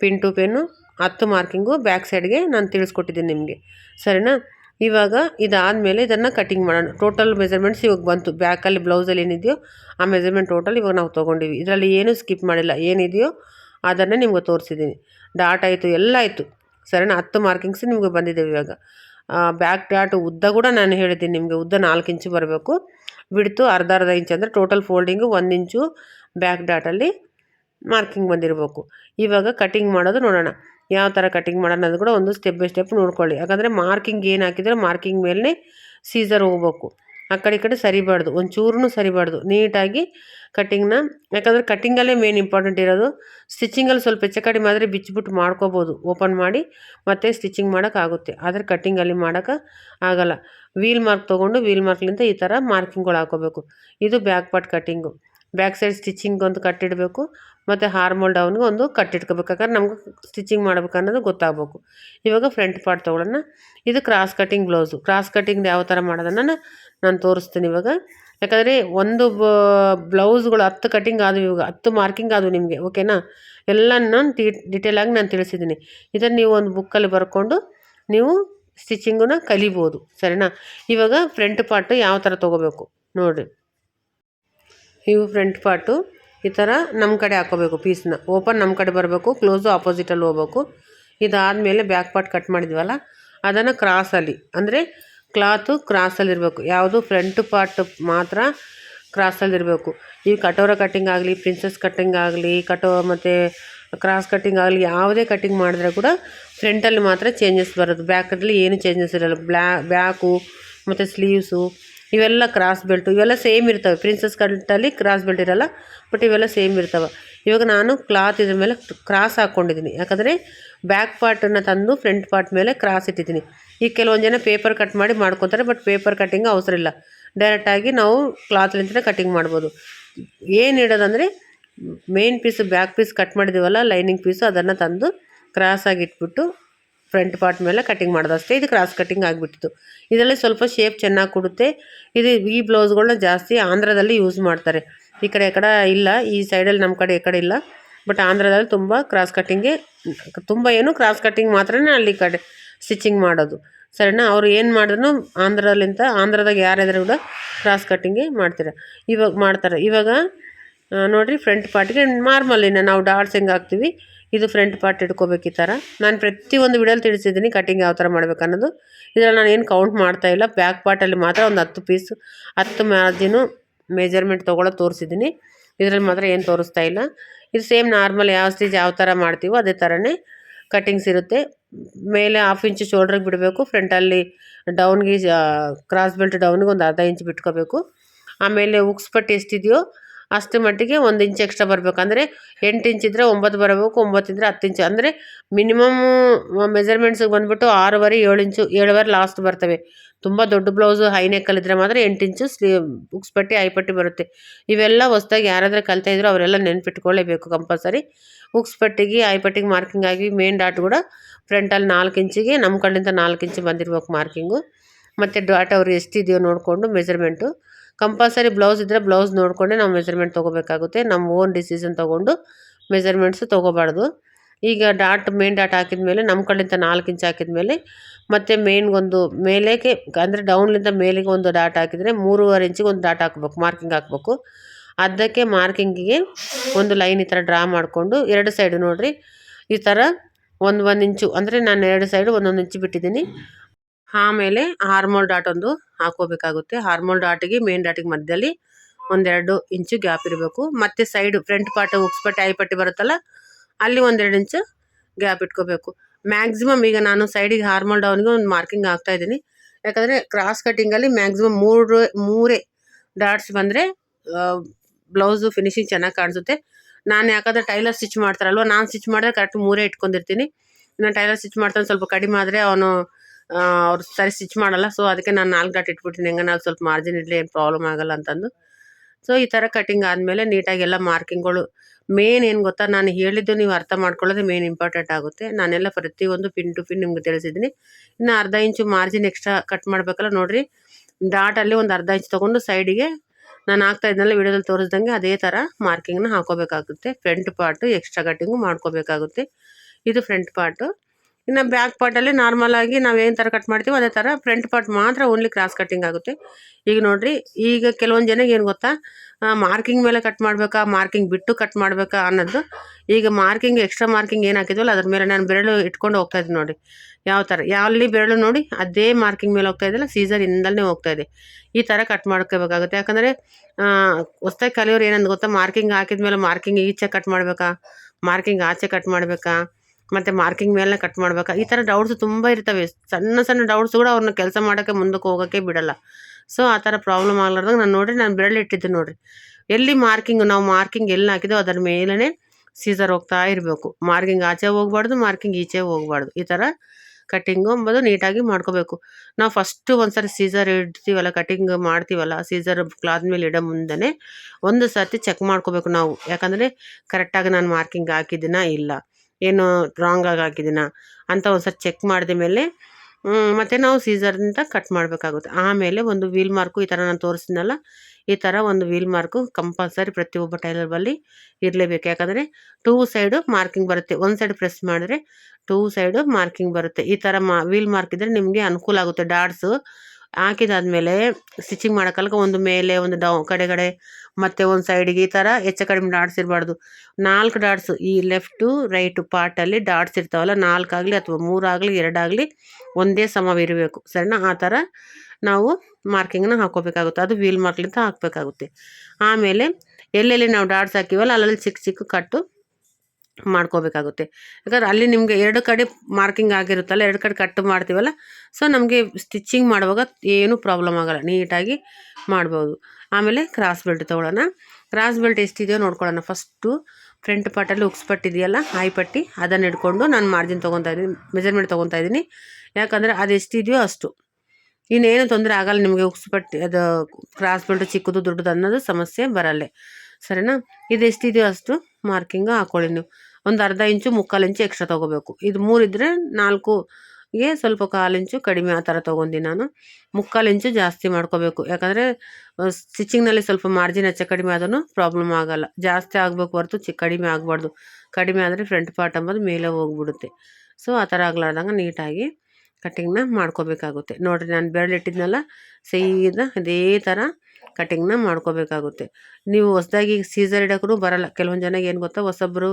ಪಿನ್ ಟು ಪಿನ್ನು ಹತ್ತು ಮಾರ್ಕಿಂಗು ಬ್ಯಾಕ್ ಸೈಡ್ಗೆ ನಾನು ತಿಳಿಸ್ಕೊಟ್ಟಿದ್ದೀನಿ ನಿಮಗೆ. ಸರಿನಾ? ಇವಾಗ ಇದಾದಮೇಲೆ ಇದನ್ನು ಕಟಿಂಗ್ ಮಾಡೋಣ. ಟೋಟಲ್ ಮೆಜರ್ಮೆಂಟ್ಸ್ ಇವಾಗ ಬಂತು. ಬ್ಯಾಕಲ್ಲಿ ಬ್ಲೌಸಲ್ಲಿ ಏನಿದೆಯೋ ಆ ಮೆಜರ್ಮೆಂಟ್ ಟೋಟಲ್ ಇವಾಗ ನಾವು ತೊಗೊಂಡಿವಿ. ಇದರಲ್ಲಿ ಏನೂ ಸ್ಕಿಪ್ ಮಾಡಿಲ್ಲ. ಏನಿದೆಯೋ ಅದನ್ನೇ ನಿಮ್ಗೆ ತೋರಿಸಿದ್ದೀನಿ. ಡಾಟ್ ಆಯಿತು, ಎಲ್ಲ ಆಯಿತು. ಸರಿನಾ? ಹತ್ತು ಮಾರ್ಕಿಂಗ್ಸ್ ನಿಮಗೆ ಬಂದಿದ್ದೇವೆ ಇವಾಗ. ಬ್ಯಾಕ್ ಡಾಟ್ ಉದ್ದ ಕೂಡ ನಾನು ಹೇಳಿದ್ದೀನಿ ನಿಮಗೆ. ಉದ್ದ ನಾಲ್ಕು ಇಂಚು ಬರಬೇಕು. ಬಿಡ್ತು ಅರ್ಧ ಅರ್ಧ ಇಂಚು ಅಂದರೆ ಟೋಟಲ್ ಫೋಲ್ಡಿಂಗು ಒಂದು ಇಂಚು ಬ್ಯಾಕ್ ಡಾಟಲ್ಲಿ ಮಾರ್ಕಿಂಗ್ ಬಂದಿರಬೇಕು. ಇವಾಗ ಕಟಿಂಗ್ ಮಾಡೋದು ನೋಡೋಣ. ಯಾವ ಥರ ಕಟಿಂಗ್ ಮಾಡೋಣ ಅನ್ನೋದು ಕೂಡ ಒಂದು ಸ್ಟೆಪ್ ಬೈ ಸ್ಟೆಪ್ ನೋಡ್ಕೊಳ್ಳಿ. ಯಾಕಂದರೆ ಮಾರ್ಕಿಂಗ್ ಏನು ಹಾಕಿದರೆ ಮಾರ್ಕಿಂಗ್ ಮೇಲೆ ಸೀಸರ್ ಹೋಗ್ಬೇಕು. ಆ ಕಡೆ ಈ ಕಡೆ ಸರಿಬಾರ್ದು ಒಂಚೂರು ಸರಿಬಾರ್ದು. ನೀಟಾಗಿ ಕಟ್ಟಿಂಗ್ನ ಯಾಕಂದರೆ ಕಟ್ಟಿಂಗಲ್ಲೇ ಮೇನ್ ಇಂಪಾರ್ಟೆಂಟ್ ಇರೋದು. ಸ್ಟಿಚಿಂಗಲ್ಲಿ ಸ್ವಲ್ಪ ಹೆಚ್ಚು ಕಡಿಮೆ ಆದರೆ ಬಿಚ್ಚಿಬಿಟ್ಟು ಮಾಡ್ಕೋಬೋದು. ಓಪನ್ ಮಾಡಿ ಮತ್ತೆ ಸ್ಟಿಚಿಂಗ್ ಮಾಡೋಕ್ಕಾಗುತ್ತೆ ಆದರೆ ಕಟ್ಟಿಂಗಲ್ಲಿ ಮಾಡೋಕ್ಕೆ ಆಗಲ್ಲ. ವೀಲ್ ಮಾರ್ಕ್ ತೊಗೊಂಡು ವೀಲ್ ಮಾರ್ಕ್ಲಿಂದ ಈ ಥರ ಮಾರ್ಕಿಂಗ್ಗಳು ಹಾಕೋಬೇಕು. ಇದು back part cutting back side stitching ಒಂದು ಕಟ್ಟಿಡಬೇಕು ಮತ್ತು ಹಾರ್ಮೋಲ್ ಡೌನ್ಗೆ ಒಂದು ಕಟ್ಟಿಟ್ಕೋಬೇಕಾದ್ರೆ ನಮ್ಗೆ ಸ್ಟಿಚಿಂಗ್ ಮಾಡ್ಬೇಕು ಅನ್ನೋದು ಗೊತ್ತಾಗಬೇಕು. ಇವಾಗ ಫ್ರಂಟ್ ಪಾರ್ಟ್ ತೊಗೊಳ್ಳೋಣ ಇದು cross cutting blouse. Cross cutting ಯಾವ ಥರ ಮಾಡೋದನ್ನು ನಾನು ತೋರಿಸ್ತೀನಿ ಇವಾಗ. ಯಾಕಂದರೆ ಒಂದು ಬ್ಲೌಸ್ಗಳು ಹತ್ತು ಕಟ್ಟಿಂಗ್ ಆದವು ಇವಾಗ. ಹತ್ತು ಮಾರ್ಕಿಂಗ್ ಆದವು ನಿಮಗೆ. ಓಕೆನಾ? ಎಲ್ಲ ನಾನು ಟೀ ಡಿಟೇಲಾಗಿ ನಾನು ತಿಳಿಸಿದ್ದೀನಿ. ಇದನ್ನು ನೀವು ಒಂದು ಬುಕ್ಕಲ್ಲಿ ಬರ್ಕೊಂಡು ನೀವು ಸ್ಟಿಚಿಂಗನ್ನ ಕಲಿಬೋದು. ಸರಿನಾ? ಇವಾಗ ಫ್ರಂಟ್ ಪಾರ್ಟು ಯಾವ ಥರ ತೊಗೋಬೇಕು? ನೋಡಿರಿ. ಇವು ಫ್ರಂಟ್ ಪಾರ್ಟು. ಈ ಥರ ನಮ್ಮ ಕಡೆ ಹಾಕೋಬೇಕು ಪೀಸ್ನ ಓಪನ್ ನಮ್ಮ ಕಡೆ ಬರಬೇಕು ಕ್ಲೋಸು ಆಪೋಸಿಟಲ್ಲಿ ಹೋಗ್ಬೇಕು. ಇದಾದಮೇಲೆ ಬ್ಯಾಕ್ ಪಾರ್ಟ್ ಕಟ್ ಮಾಡಿದ್ವಲ್ಲ, ಅದನ್ನು ಕ್ರಾಸಲ್ಲಿ ಅಂದರೆ ಕ್ಲಾತು ಕ್ರಾಸಲ್ಲಿರಬೇಕು ಯಾವುದು ಫ್ರಂಟ್ ಪಾರ್ಟ್ ಮಾತ್ರ ಕ್ರಾಸಲ್ಲಿರಬೇಕು ಈ ಕಟೋರ ಕಟ್ಟಿಂಗ್ ಆಗಲಿ ಪ್ರಿನ್ಸಸ್ ಕಟ್ಟಿಂಗ್ ಆಗಲಿ, ಕಟೋ, ಮತ್ತು ಕ್ರಾಸ್ ಕಟ್ಟಿಂಗ್ ಆಗಲಿ, ಯಾವುದೇ ಕಟ್ಟಿಂಗ್ ಮಾಡಿದ್ರೆ ಕೂಡ ಫ್ರಂಟಲ್ಲಿ ಮಾತ್ರ ಚೇಂಜಸ್ ಬರೋದು. ಬ್ಯಾಕಲ್ಲಿ ಏನು ಚೇಂಜಸ್ ಇರಲ್ಲ. ಬ್ಲ್ಯಾ ಬ್ಯಾಕು ಮತ್ತು ಸ್ಲೀವ್ಸು ಇವೆಲ್ಲ ಕ್ರಾಸ್ ಬೆಲ್ಟು ಇವೆಲ್ಲ ಸೇಮ್ ಇರ್ತವೆ. ಪ್ರಿನ್ಸಸ್ ಕಟ್ಟಲ್ಲಿ ಕ್ರಾಸ್ ಬೆಲ್ಟ್ ಇರೋಲ್ಲ ಬಟ್ ಇವೆಲ್ಲ ಸೇಮ್ ಇರ್ತವೆ. ಇವಾಗ ನಾನು ಕ್ಲಾತ್ ಇದ್ರ ಮೇಲೆ ಕ್ರಾಸ್ ಹಾಕ್ಕೊಂಡಿದ್ದೀನಿ ಯಾಕಂದರೆ ಬ್ಯಾಕ್ ಪಾರ್ಟನ್ನು ತಂದು ಫ್ರಂಟ್ ಪಾರ್ಟ್ ಮೇಲೆ ಕ್ರಾಸ್ ಇಟ್ಟಿದ್ದೀನಿ. ಈಗ ಕೆಲವೊಂದು ಜನ ಪೇಪರ್ ಕಟ್ ಮಾಡಿ ಮಾಡ್ಕೊತಾರೆ ಬಟ್ ಪೇಪರ್ ಕಟ್ಟಿಂಗ್ ಅವಸರ ಇಲ್ಲ. ಡೈರೆಕ್ಟಾಗಿ ನಾವು ಕ್ಲಾತ್ಲಿಂತಲೇ ಕಟ್ಟಿಂಗ್ ಮಾಡ್ಬೋದು. ಏನು ಇಡೋದಂದರೆ main piece back piece cut ಮಾಡಿದ್ದೀವಲ್ಲ lining piece ಅದನ್ನು ತಂದು ಕ್ರಾಸಾಗಿ ಇಟ್ಬಿಟ್ಟು ಫ್ರಂಟ್ ಪಾರ್ಟ್ ಮೇಲೆ ಕಟ್ಟಿಂಗ್ ಮಾಡೋದು ಅಷ್ಟೇ. ಇದು ಕ್ರಾಸ್ ಕಟ್ಟಿಂಗ್ ಆಗಿಬಿಟ್ಟಿತ್ತು. ಇದರಲ್ಲಿ ಸ್ವಲ್ಪ ಶೇಪ್ ಚೆನ್ನಾಗಿ ಕೊಡುತ್ತೆ. ಇದು ಈ ಬ್ಲೌಸ್ಗಳನ್ನ ಜಾಸ್ತಿ ಆಂಧ್ರದಲ್ಲಿ ಯೂಸ್ ಮಾಡ್ತಾರೆ. ಈ ಕಡೆ ಕಡೆ ಇಲ್ಲ. ಈ ಸೈಡಲ್ಲಿ ನಮ್ಮ ಕಡೆ, ಈ ಕಡೆ ಇಲ್ಲ. ಬಟ್ ಆಂಧ್ರದಲ್ಲಿ ತುಂಬ ಕ್ರಾಸ್ ಕಟ್ಟಿಂಗೆ ತುಂಬ ಏನು ಕ್ರಾಸ್ ಕಟ್ಟಿಂಗ್ ಮಾತ್ರನೇ ಅಲ್ಲಿ ಕಡೆ ಸ್ಟಿಚಿಂಗ್ ಮಾಡೋದು. ಸರಿನಾ? ಅವ್ರು ಏನು ಮಾಡಿದ್ರು? ಆಂಧ್ರದಲ್ಲಿಂತ ಆಂಧ್ರದಾಗ ಯಾರಿದ್ರೆ ಕೂಡ ಕ್ರಾಸ್ ಕಟ್ಟಿಂಗೇ ಮಾಡ್ತಾರೆ. ಇವಾಗ ಮಾಡ್ತಾರೆ. ಇವಾಗ ನೋಡಿರಿ ಫ್ರಂಟ್ ಪಾರ್ಟಿಗೆ ನಾರ್ಮಲಿನ ನಾವು ಡಾಟ್ಸ್ ಹೆಂಗೆ ಹಾಕ್ತೀವಿ? ಇದು ಫ್ರಂಟ್ ಪಾರ್ಟ್ ಇಟ್ಕೋಬೇಕು ಈ ಥರ ನಾನು ಪ್ರತಿಯೊಂದು ವಿಡಿಯೋಲಿ ತಿಳಿಸಿದ್ದೀನಿ ಕಟಿಂಗ್ ಯಾವ ಥರ ಮಾಡ್ಬೇಕು ಅನ್ನೋದು. ಇದರಲ್ಲಿ ನಾನು ಏನು ಕೌಂಟ್ ಮಾಡ್ತಾ ಇಲ್ಲ. ಬ್ಯಾಕ್ ಪಾರ್ಟಲ್ಲಿ ಮಾತ್ರ ಒಂದು ಹತ್ತು ಪೀಸ್ ಹತ್ತು ಮಾರ್ಜಿನು ಮೆಜರ್ಮೆಂಟ್ ತೊಗೊಳೋದು ತೋರಿಸಿದ್ದೀನಿ. ಇದರಲ್ಲಿ ಮಾತ್ರ ಏನು ತೋರಿಸ್ತಾ ಇಲ್ಲ. ಇದು ಸೇಮ್ ನಾರ್ಮಲ್ ಯಾವ ಸ್ಟೀಜ್ ಯಾವ ಥರ ಮಾಡ್ತೀವೋ ಅದೇ ಥರನೇ ಕಟ್ಟಿಂಗ್ಸ್ ಇರುತ್ತೆ. ಮೇಲೆ ಹಾಫ್ ಇಂಚು ಶೋಲ್ಡ್ರಿಗೆ ಬಿಡಬೇಕು. ಫ್ರಂಟಲ್ಲಿ ಡೌನ್ಗೆ ಕ್ರಾಸ್ ಬೆಲ್ಟ್ ಡೌನ್ಗೆ ಒಂದು ಅರ್ಧ ಇಂಚ್ ಬಿಟ್ಕೋಬೇಕು. ಆಮೇಲೆ ಉಕ್ಸ್ ಪಟ್ಟಿ ಎಷ್ಟಿದೆಯೋ ಅಷ್ಟು ಮಟ್ಟಿಗೆ ಒಂದು ಇಂಚ್ ಎಕ್ಸ್ಟ್ರಾ ಬರಬೇಕು. ಅಂದರೆ ಎಂಟು ಇದ್ದರೆ ಒಂಬತ್ತು ಬರಬೇಕು, ಒಂಬತ್ತು ಇದ್ದರೆ ಹತ್ತು ಇಂಚು ಅಂದರೆ ಮಿನಿಮಮ್ ಮೆಜರ್ಮೆಂಟ್ಸಿಗೆ ಬಂದುಬಿಟ್ಟು ಆರೂವರೆ, ಏಳು ಇಂಚು ಏಳುವರೆ ಲಾಸ್ಟ್ ಬರ್ತವೆ. ತುಂಬ ದೊಡ್ಡ ಬ್ಲೌಸು ಹೈ ನೆಕ್ಕಲ್ಲಿದ್ದರೆ ಮಾತ್ರ ಎಂಟು ಇಂಚು ಸ್ಲೀ ಬುಕ್ಸ್ ಪಟ್ಟಿ ಐ ಪಟ್ಟಿ ಬರುತ್ತೆ. ಇವೆಲ್ಲ ಹೊಸ್ದಾಗಿ ಯಾರಾದರೂ ಕಲಿತಾ ಇದ್ರು ಅವರೆಲ್ಲ ನೆನ್ಪಿಟ್ಕೊಳ್ಳೇಬೇಕು ಕಂಪಲ್ಸರಿ ಬುಕ್ಸ್ ಪಟ್ಟಿಗೆ ಐ ಪಟ್ಟಿಗೆ ಮಾರ್ಕಿಂಗ್ ಆಗಿ ಮೇನ್ ಡಾಟ್ ಕೂಡ ಫ್ರಂಟಲ್ಲಿ ನಾಲ್ಕು ಇಂಚಿಗೆ ನಮ್ಮ ಕಡೆಯಿಂದ ನಾಲ್ಕು ಇಂಚು ಬಂದಿರ್ಬೇಕು ಮಾರ್ಕಿಂಗು ಮತ್ತು ಡಾಟ್ ಅವ್ರು ಎಷ್ಟಿದೆಯೋ ನೋಡಿಕೊಂಡು ಮೆಜರ್ಮೆಂಟು ಕಂಪಲ್ಸರಿ ಬ್ಲೌಸ್ ಇದ್ದರೆ ಬ್ಲೌಸ್ ನೋಡಿಕೊಂಡೆ ನಾವು ಮೆಜರ್ಮೆಂಟ್ ತೊಗೋಬೇಕಾಗುತ್ತೆ. ನಮ್ಮ ಓನ್ ಡಿಸಿಷನ್ ತೊಗೊಂಡು ಮೆಜರ್ಮೆಂಟ್ಸು ತೊಗೋಬಾರ್ದು. ಈಗ ಡಾಟ್ ಮೇನ್ ಡಾಟ್ ಹಾಕಿದ ಮೇಲೆ ನಮ್ಮ ಕಡೆಯಿಂದ ನಾಲ್ಕು ಇಂಚ್ ಹಾಕಿದ ಮೇಲೆ ಮತ್ತು ಮೇನ್ಗೊಂದು ಮೇಲೆಗೆ, ಅಂದರೆ ಡೌನ್ಲಿಂದ ಮೇಲಿಗೆ ಒಂದು ಡಾಟ್ ಹಾಕಿದರೆ ಮೂರುವರೆ ಇಂಚಿಗೆ ಒಂದು ಡಾಟ್ ಹಾಕ್ಬೇಕು ಮಾರ್ಕಿಂಗ್ ಹಾಕ್ಬೇಕು. ಅದಕ್ಕೆ ಮಾರ್ಕಿಂಗಿಗೆ ಒಂದು ಲೈನ್ ಈ ಥರ ಡ್ರಾ ಮಾಡಿಕೊಂಡು ಎರಡು ಸೈಡು ನೋಡಿರಿ. ಈ ಥರ ಒಂದು ಒಂದು ಇಂಚು ಅಂದರೆ ನಾನು ಎರಡು ಸೈಡು ಒಂದೊಂದು ಇಂಚು ಬಿಟ್ಟಿದ್ದೀನಿ. ಆಮೇಲೆ ಹಾರ್ಮೋಲ್ ಡಾಟ್ ಒಂದು ಹಾಕೋಬೇಕಾಗುತ್ತೆ. ಹಾರ್ಮೋಲ್ ಡಾಟಿಗೆ ಮೇನ್ ಡಾಟಿಗೆ ಮಧ್ಯದಲ್ಲಿ ಒಂದೆರಡು ಇಂಚು ಗ್ಯಾಪ್ ಇರಬೇಕು. ಮತ್ತು ಸೈಡು ಫ್ರಂಟ್ ಪಾರ್ಟ್ ಉಕ್ಸ್ಪಟ್ಟಿ ಐಪಟ್ಟಿ ಪಟ್ಟಿ ಬರುತ್ತಲ್ಲ, ಅಲ್ಲಿ ಒಂದೆರಡು ಇಂಚು ಗ್ಯಾಪ್ ಇಟ್ಕೋಬೇಕು. ಮ್ಯಾಕ್ಸಿಮಮ್ ಈಗ ನಾನು ಸೈಡಿಗೆ ಹಾರ್ಮೋಲ್ ಡೌನ್ಗೆ ಒಂದು ಮಾರ್ಕಿಂಗ್ ಹಾಕ್ತಾ ಇದ್ದೀನಿ. ಯಾಕಂದರೆ ಕ್ರಾಸ್ ಕಟ್ಟಿಂಗಲ್ಲಿ ಮ್ಯಾಕ್ಸಿಮಮ್ ಮೂರು, ಮೂರೇ ಡಾಟ್ಸ್ ಬಂದರೆ ಬ್ಲೌಸು ಫಿನಿಶಿಂಗ್ ಚೆನ್ನಾಗಿ ಕಾಣಿಸುತ್ತೆ. ನಾನು ಯಾಕಂದರೆ ಟೈಲರ್ ಸ್ಟಿಚ್ ಮಾಡ್ತಾರಲ್ವ, ನಾನು ಸ್ಟಿಚ್ ಮಾಡಿದ್ರೆ ಕರೆಕ್ಟ್ ಮೂರೇ ಇಟ್ಕೊಂಡಿರ್ತೀನಿ. ನಾನು ಟೈಲರ್ ಸ್ಟಿಚ್ ಮಾಡ್ತಾನೆ ಸ್ವಲ್ಪ ಕಡಿಮೆ ಆದರೆ ಅವನು ಅವ್ರು ಸರಿ ಸ್ಟಿಚ್ ಮಾಡಲ್ಲ. ಸೊ ಅದಕ್ಕೆ ನಾನು ನಾಲ್ಕು ಡಾಟ್ ಇಟ್ಬಿಟ್ಟಿನಿ ಹೆಂಗೆ ನಾವು ಸ್ವಲ್ಪ ಮಾರ್ಜಿನ್ ಇರಲಿ, ಏನು ಪ್ರಾಬ್ಲಮ್ ಆಗಲ್ಲ ಅಂತಂದು. ಸೊ ಈ ಥರ ಕಟಿಂಗ್ ಆದಮೇಲೆ ನೀಟಾಗಿ ಎಲ್ಲ ಮಾರ್ಕಿಂಗ್ಗಳು ಮೇನ್ ಏನು ಗೊತ್ತಾ? ನಾನು ಹೇಳಿದ್ದು ನೀವು ಅರ್ಥ ಮಾಡ್ಕೊಳ್ಳೋದೇ ಮೇನ್ ಇಂಪಾರ್ಟೆಂಟ್ ಆಗುತ್ತೆ. ನಾನೆಲ್ಲ ಪ್ರತಿಯೊಂದು ಪಿನ್ ಟು ಪಿನ್ ನಿಮ್ಗೆ ತಿಳಿಸಿದ್ದೀನಿ. ಇನ್ನು ಅರ್ಧ ಇಂಚು ಮಾರ್ಜಿನ್ ಎಕ್ಸ್ಟ್ರಾ ಕಟ್ ಮಾಡಬೇಕಲ್ಲ ನೋಡಿರಿ. ಡಾಟಲ್ಲಿ ಒಂದು ಅರ್ಧ ಇಂಚ್ ತೊಗೊಂಡು ಸೈಡಿಗೆ ನಾನು ಹಾಕ್ತಾ ಇದ್ನಲ್ಲ ವಿಡಿಯೋದಲ್ಲಿ ತೋರಿಸ್ದಂಗೆ ಅದೇ ಥರ ಮಾರ್ಕಿಂಗ್ನ ಹಾಕೋಬೇಕಾಗುತ್ತೆ. ಫ್ರಂಟ್ ಪಾರ್ಟು ಎಕ್ಸ್ಟ್ರಾ ಕಟ್ಟಿಂಗು ಮಾಡ್ಕೋಬೇಕಾಗುತ್ತೆ. ಇದು ಫ್ರಂಟ್ ಪಾರ್ಟು ಇನ್ನು ಬ್ಯಾಕ್ ಪಾರ್ಟಲ್ಲಿ ನಾರ್ಮಲ್ ಆಗಿ ನಾವು ಏನು ಥರ ಕಟ್ ಮಾಡ್ತೀವೋ ಅದೇ ಥರ ಫ್ರಂಟ್ ಪಾರ್ಟ್ ಮಾತ್ರ ಓನ್ಲಿ ಕ್ರಾಸ್ ಕಟ್ಟಿಂಗ್ ಆಗುತ್ತೆ. ಈಗ ನೋಡಿರಿ, ಈಗ ಕೆಲವೊಂದು ಜನಕ್ಕೆ ಏನು ಗೊತ್ತಾ? ಮಾರ್ಕಿಂಗ್ ಮೇಲೆ ಕಟ್ ಮಾಡಬೇಕಾ ಮಾರ್ಕಿಂಗ್ ಬಿಟ್ಟು ಕಟ್ ಮಾಡಬೇಕಾ ಅನ್ನೋದು. ಈಗ ಮಾರ್ಕಿಂಗ್ ಎಕ್ಸ್ಟ್ರಾ ಮಾರ್ಕಿಂಗ್ ಏನು ಹಾಕಿದ್ವಲ್ಲ, ಅದ್ರ ಮೇಲೆ ನಾನು ಬೆರಳು ಇಟ್ಕೊಂಡು ಹೋಗ್ತಾ ಇದ್ದೀನಿ ನೋಡಿ. ಯಾವ ಥರ ಯಾವಲ್ಲಿ ಬೆರಳು ನೋಡಿ, ಅದೇ ಮಾರ್ಕಿಂಗ್ ಮೇಲೆ ಹೋಗ್ತಾ ಇದ್ದಿಲ್ಲ ಸೀಸರ್ ಇಂದಲೇ ಹೋಗ್ತಾ ಇದೆ. ಈ ಥರ ಕಟ್ ಮಾಡ್ಕೋಬೇಕಾಗುತ್ತೆ. ಯಾಕಂದರೆ ಹೊಸ್ದಾಗಿ ಕಲಿಯೋರು ಏನಂದು ಗೊತ್ತಾ? ಮಾರ್ಕಿಂಗ್ ಹಾಕಿದ ಮೇಲೆ ಮಾರ್ಕಿಂಗ್ ಈಚೆ ಕಟ್ ಮಾಡಬೇಕಾ? ಮಾರ್ಕಿಂಗ್ ಆಚೆ ಕಟ್ ಮಾಡಬೇಕಾ? ಮತ್ತು ಮಾರ್ಕಿಂಗ್ ಮೇಲೆ ಕಟ್ ಮಾಡಬೇಕಾ. ಈ ಥರ ಡೌಟ್ಸ್ ತುಂಬ ಇರ್ತವೆ. ಸಣ್ಣ ಸಣ್ಣ ಡೌಟ್ಸ್ ಕೂಡ ಅವ್ರನ್ನ ಕೆಲಸ ಮಾಡೋಕ್ಕೆ ಮುಂದಕ್ಕೆ ಹೋಗೋಕ್ಕೆ ಬಿಡಲ್ಲ. ಸೊ ಆ ಥರ ಪ್ರಾಬ್ಲಮ್ ಆಗ್ಲಾರ್ದಾಗ ನಾನು ನೋಡಿರಿ, ನಾನು ಬೆರಳು ಇಟ್ಟಿದ್ದೆ ನೋಡಿರಿ. ಎಲ್ಲಿ ಮಾರ್ಕಿಂಗ್ ನಾವು ಮಾರ್ಕಿಂಗ್ ಎಲ್ಲಿ ಹಾಕಿದೋ ಅದರ ಮೇಲೇ ಸೀಸರ್ ಹೋಗ್ತಾ ಇರಬೇಕು. ಮಾರ್ಕಿಂಗ್ ಆಚೆ ಹೋಗ್ಬಾರ್ದು ಮಾರ್ಕಿಂಗ್ ಈಚೆ ಹೋಗ್ಬಾರ್ದು. ಈ ಥರ ಕಟ್ಟಿಂಗು ಅಂಬೋದು ನೀಟಾಗಿ ಮಾಡ್ಕೋಬೇಕು. ನಾವು ಫಸ್ಟು ಒಂದ್ಸರಿ ಸೀಸರ್ ಇಡ್ತೀವಲ್ಲ ಕಟ್ಟಿಂಗ್ ಮಾಡ್ತೀವಲ್ಲ ಸೀಸರ್ ಕ್ಲಾತ್ ಮೇಲೆ ಇಡೋ ಮುಂದೆ ಒಂದು ಸರ್ತಿ ಚೆಕ್ ಮಾಡ್ಕೋಬೇಕು ನಾವು. ಯಾಕಂದರೆ ಕರೆಕ್ಟಾಗಿ ನಾನು ಮಾರ್ಕಿಂಗ್ ಹಾಕಿದ್ದೀನಾ ಇಲ್ಲ. ಏನು ಆಗಿ ಹಾಕಿದ್ದೀನ ಅಂತ ಒಂದ್ಸರಿ ಚೆಕ್ ಮಾಡಿದ ಮೇಲೆ ಮತ್ತು ನಾವು ಸೀಸರ್ನಿಂದ ಕಟ್ ಮಾಡಬೇಕಾಗುತ್ತೆ. ಆಮೇಲೆ ಒಂದು ವೀಲ್ ಮಾರ್ಕು ಈ ಥರ ನಾನು ತೋರಿಸಿದ್ನಲ್ಲ, ಈ ಥರ ಒಂದು ವೀಲ್ ಮಾರ್ಕು ಕಂಪಲ್ಸರಿ ಪ್ರತಿಯೊಬ್ಬ ಟೈಲರ್ ಬಳಿ ಇರಲೇಬೇಕು. ಯಾಕಂದರೆ ಟೂ ಸೈಡು ಮಾರ್ಕಿಂಗ್ ಬರುತ್ತೆ. ಒಂದು ಸೈಡ್ ಪ್ರೆಸ್ ಮಾಡಿದ್ರೆ ಟೂ ಸೈಡು ಮಾರ್ಕಿಂಗ್ ಬರುತ್ತೆ. ಈ ಥರ ಮಾ ವೀಲ್ ಮಾರ್ಕ್ ಇದ್ದರೆ ನಿಮಗೆ ಅನುಕೂಲ ಆಗುತ್ತೆ. ಡಾಟ್ಸು ಹಾಕಿದಾದ್ಮೇಲೆ ಸ್ಟಿಚಿಂಗ್ ಮಾಡೋಕ್ಕಲ್ಕ ಒಂದು ಮೇಲೆ ಒಂದು ಡೌ ಕಡೆಗಡೆ ಮತ್ತು ಒಂದು ಸೈಡಿಗೆ ಈ ಥರ ಹೆಚ್ಚು ಕಡಿಮೆ ಡಾಟ್ಸ್ ಇರಬಾರ್ದು. ನಾಲ್ಕು ಡಾಟ್ಸು ಈ ಲೆಫ್ಟು ರೈಟು ಪಾರ್ಟಲ್ಲಿ ಡಾಟ್ಸ್ ಇರ್ತಾವಲ್ಲ ನಾಲ್ಕಾಗಲಿ ಅಥವಾ ಮೂರಾಗಲಿ ಎರಡಾಗಲಿ ಒಂದೇ ಸಮವಿರಬೇಕು. ಸರಿನಾ? ಆ ಥರ ನಾವು ಮಾರ್ಕಿಂಗ್ನ ಹಾಕೋಬೇಕಾಗುತ್ತೆ ಅದು ವೀಲ್ ಮಾರ್ಕ್ಲಿಂದ ಹಾಕಬೇಕಾಗುತ್ತೆ. ಆಮೇಲೆ ಎಲ್ಲೆಲ್ಲಿ ನಾವು ಡಾಟ್ಸ್ ಹಾಕಿವಲ್ಲ, ಅಲ್ಲಲ್ಲಿ ಚಿಕ್ಕ ಚಿಕ್ಕ ಕಟ್ಟು ಮಾಡ್ಕೋಬೇಕಾಗುತ್ತೆ. ಯಾಕಂದ್ರೆ ಅಲ್ಲಿ ನಿಮಗೆ ಎರಡು ಕಡೆ ಮಾರ್ಕಿಂಗ್ ಆಗಿರುತ್ತಲ್ಲ, ಎರಡು ಕಡೆ ಕಟ್ ಮಾಡ್ತೀವಲ್ಲ ಸೊ ನಮಗೆ ಸ್ಟಿಚ್ಚಿಂಗ್ ಮಾಡುವಾಗ ಏನೂ ಪ್ರಾಬ್ಲಮ್ ಆಗೋಲ್ಲ, ನೀಟಾಗಿ ಮಾಡ್ಬೋದು. ಆಮೇಲೆ ಕ್ರಾಸ್ ಬೆಲ್ಟ್ ತೊಗೊಳ್ಳೋಣ. ಕ್ರಾಸ್ ಬೆಲ್ಟ್ ಎಷ್ಟಿದೆಯೋ ನೋಡ್ಕೊಳ್ಳೋಣ. ಫಸ್ಟು ಫ್ರಂಟ್ ಪಾರ್ಟಲ್ಲಿ ಉಕ್ಸ್ ಪಟ್ಟಿದೆಯಲ್ಲ ಹಾಯ್ ಪಟ್ಟಿ, ಅದನ್ನು ಹಿಡ್ಕೊಂಡು ನಾನು ಮಾರ್ಜಿನ್ ತೊಗೊತಾ ಇದ್ದೀನಿ ಮೆಜರ್ಮೆಂಟ್ ತೊಗೊತಾ ಇದ್ದೀನಿ. ಯಾಕಂದರೆ ಅದು ಎಷ್ಟಿದೆಯೋ ಅಷ್ಟು. ಇನ್ನೇನು ತೊಂದರೆ ಆಗಲ್ಲ ನಿಮಗೆ ಉಕ್ಸ್ ಪಟ್ಟಿ, ಅದು ಕ್ರಾಸ್ ಬೆಲ್ಟ್ ಚಿಕ್ಕದು ದೊಡ್ಡದು ಅನ್ನೋದು ಸಮಸ್ಯೆ ಬರಲ್ಲೇ. ಸರಿನಾ? ಇದು ಎಷ್ಟಿದೆಯೋ ಅಷ್ಟು. ಮಾರ್ಕಿಂಗ್ ಹಾಕ್ಕೊಳ್ಳಿ ನೀವು. ಒಂದು ಅರ್ಧ ಇಂಚು, ಮುಕ್ಕಾಲು ಇಂಚು ಎಕ್ಸ್ಟ್ರಾ ತೊಗೋಬೇಕು. ಇದು ಮೂರಿದ್ರೆ ನಾಲ್ಕುಗೆ ಸ್ವಲ್ಪ ಕಾಲು ಇಂಚು ಕಡಿಮೆ ಆ ಥರ ತೊಗೊಂಡು ನಾನು. ಮುಕ್ಕಾಲು ಇಂಚು ಜಾಸ್ತಿ ಮಾಡ್ಕೋಬೇಕು. ಯಾಕಂದರೆ ಸ್ಟಿಚಿಂಗ್ನಲ್ಲಿ ಸ್ವಲ್ಪ ಮಾರ್ಜಿನ್ ಹೆಚ್ಚು ಕಡಿಮೆ ಆದ್ರೂ ಪ್ರಾಬ್ಲಮ್ ಆಗೋಲ್ಲ. ಜಾಸ್ತಿ ಆಗಬೇಕು ಹೊರತು ಚಿ, ಕಡಿಮೆ ಆಗಬಾರ್ದು. ಕಡಿಮೆ ಆದರೆ ಫ್ರಂಟ್ ಪಾರ್ಟ್ ಅಂಬೋದು ಮೇಲೆ ಹೋಗ್ಬಿಡುತ್ತೆ. ಸೊ ಆ ಥರ ಆಗ್ಲಾರ್ದಂಗೆ ನೀಟಾಗಿ ಕಟ್ಟಿಂಗ್ನ ಮಾಡ್ಕೋಬೇಕಾಗುತ್ತೆ. ನೋಡಿರಿ, ನಾನು ಬೆರಳಿಟ್ಟಿದ್ನಲ್ಲ, ಸೀದಾ ಇದೇ ಥರ ಕಟ್ಟಿಂಗ್ನ ಮಾಡ್ಕೋಬೇಕಾಗುತ್ತೆ. ನೀವು ಹೊಸ್ದಾಗಿ ಸೀಸರ್ ಇಡೋಕ್ಕೂ ಬರಲ್ಲ. ಕೆಲವೊಂದು ಜನಕ್ಕೆ ಏನು ಗೊತ್ತಾ ಹೊಸೊಬ್ಬರು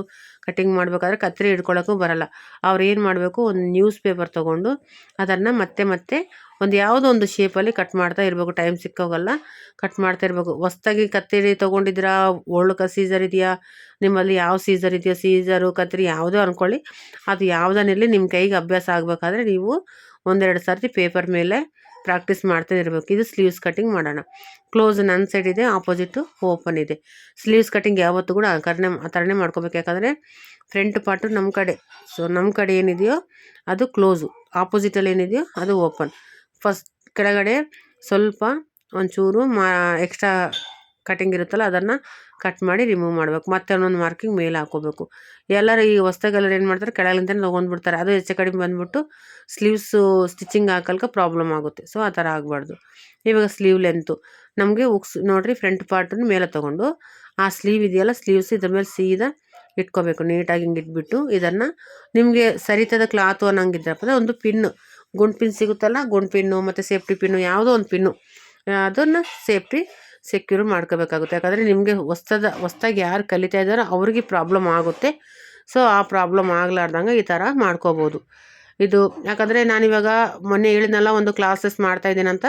ಕಟಿಂಗ್ ಮಾಡಬೇಕಾದ್ರೆ ಕತ್ತರಿ ಹಿಡ್ಕೊಳ್ಳೋಕ್ಕೂ ಬರಲ್ಲ. ಅವ್ರು ಏನು ಮಾಡಬೇಕು, ಒಂದು ನ್ಯೂಸ್ ಪೇಪರ್ ತೊಗೊಂಡು ಅದನ್ನು ಮತ್ತೆ ಮತ್ತೆ ಒಂದು ಯಾವುದೋ ಒಂದು ಶೇಪಲ್ಲಿ ಕಟ್ ಮಾಡ್ತಾ ಇರಬೇಕು. ಟೈಮ್ ಸಿಕ್ಕೋಗಲ್ಲ ಕಟ್ ಮಾಡ್ತಾ ಇರಬೇಕು. ಹೊಸ್ದಾಗಿ ಕತ್ತರಿ ತೊಗೊಂಡಿದ್ದೀರಾ ಒಳ್ಳೆ ಸೀಸರ್ ಇದೆಯಾ? ನಿಮ್ಮಲ್ಲಿ ಯಾವ ಸೀಸರ್ ಇದೆಯಾ? ಸೀಸರು ಕತ್ತರಿ ಯಾವುದೋ ಅಂದ್ಕೊಳ್ಳಿ ಅದು ಯಾವುದನ್ನಿರಲಿ ನಿಮ್ಮ ಕೈಗೆ ಅಭ್ಯಾಸ ಆಗಬೇಕಾದ್ರೆ ನೀವು ಒಂದೆರಡು ಸರ್ತಿ ಪೇಪರ್ ಮೇಲೆ ಪ್ರಾಕ್ಟೀಸ್ ಮಾಡ್ತಾ ಇರಬೇಕು. ಇದು ಸ್ಲೀವ್ಸ್ ಕಟ್ಟಿಂಗ್ ಮಾಡೋಣ. ಕ್ಲೋಸ್ ನನ್ನ ಸೈಡ್ ಇದೆ ಆಪೋಸಿಟ್ ಓಪನ್ ಇದೆ. ಸ್ಲೀವ್ಸ್ ಕಟ್ಟಿಂಗ್ ಯಾವತ್ತೂ ಕೂಡ ಆ ಥರನೇ ಆ ಥರನೇ ಮಾಡ್ಕೋಬೇಕು. ಯಾಕಂದರೆ ಫ್ರಂಟ್ ಪಾರ್ಟು ನಮ್ಮ ಕಡೆ. ಸೊ ನಮ್ಮ ಕಡೆ ಏನಿದೆಯೋ ಅದು ಕ್ಲೋಸು ಆಪೋಸಿಟಲ್ಲಿ ಏನಿದೆಯೋ ಅದು ಓಪನ್ ಫಸ್ಟ್ ಕೆಳಗಡೆ ಸ್ವಲ್ಪ ಒಂಚೂರು ಮಾ ಎಕ್ಸ್ಟ್ರಾ ಕಟಿಂಗ್ ಇರುತ್ತಲ್ಲ, ಅದನ್ನು ಕಟ್ ಮಾಡಿ ರಿಮೂವ್ ಮಾಡಬೇಕು. ಮತ್ತೆ ಒಂದೊಂದು ಮಾರ್ಕಿಂಗ್ ಮೇಲೆ ಹಾಕೋಬೇಕು. ಎಲ್ಲರೂ ಈ ಹೊಸ್ದಾಗೆಲ್ಲರೂ ಏನು ಮಾಡ್ತಾರೆ, ಕೆಳಗಿಂದನೇ ತೊಗೊಂಡ್ಬಿಡ್ತಾರೆ. ಅದು ಹೆಚ್ಚು ಕಡಿಮೆ ಬಂದುಬಿಟ್ಟು ಸ್ಲೀವ್ಸು ಸ್ಟಿಚಿಂಗ್ ಹಾಕಲ್ಕ ಪ್ರಾಬ್ಲಮ್ ಆಗುತ್ತೆ. ಸೊ ಆ ಥರ ಆಗಬಾರ್ದು. ಇವಾಗ ಸ್ಲೀವ್ ಲೆಂತು ನಮಗೆ ಉಕ್ಸ್, ನೋಡಿರಿ ಫ್ರಂಟ್ ಪಾರ್ಟನ್ನು ಮೇಲೆ ತೊಗೊಂಡು, ಆ ಸ್ಲೀವ್ ಇದೆಯಲ್ಲ ಸ್ಲೀವ್ಸ್ ಇದ್ರ ಮೇಲೆ ಸೀದಾ ಇಟ್ಕೋಬೇಕು. ನೀಟಾಗಿ ಹಿಂಗೆ ಇಟ್ಬಿಟ್ಟು ಇದನ್ನು ನಿಮಗೆ ಸರಿತದ ಕ್ಲಾತು ಅನ್ನಂಗಿದ್ರಪ್ಪ ಒಂದು ಪಿನ್ನು ಗುಂಡು ಪಿನ್ ಸಿಗುತ್ತಲ್ಲ, ಗುಂಡು ಪಿನ್ನು ಮತ್ತು ಸೇಫ್ಟಿ ಪಿನ್ನು ಯಾವುದೋ ಒಂದು ಪಿನ್ನು ಅದನ್ನು ಸೇಫ್ಟಿ ಸೆಕ್ಯೂರ್ ಮಾಡ್ಕೋಬೇಕಾಗುತ್ತೆ. ಯಾಕಂದರೆ ನಿಮಗೆ ಹೊಸ್ತದ, ಹೊಸ್ದಾಗಿ ಯಾರು ಕಲಿತಾ ಇದ್ದಾರೋ ಅವ್ರಿಗೆ ಪ್ರಾಬ್ಲಮ್ ಆಗುತ್ತೆ. ಸೊ ಆ ಪ್ರಾಬ್ಲಮ್ ಆಗಲಾರ್ದಂಗೆ ಈ ಥರ ಮಾಡ್ಕೋಬೋದು. ಇದು ಯಾಕಂದರೆ ನಾನಿವಾಗ ಮೊನ್ನೆ ಹೇಳಿದ್ನಲ್ಲ, ಒಂದು ಕ್ಲಾಸಸ್ ಮಾಡ್ತಾ ಇದ್ದೀನಂತ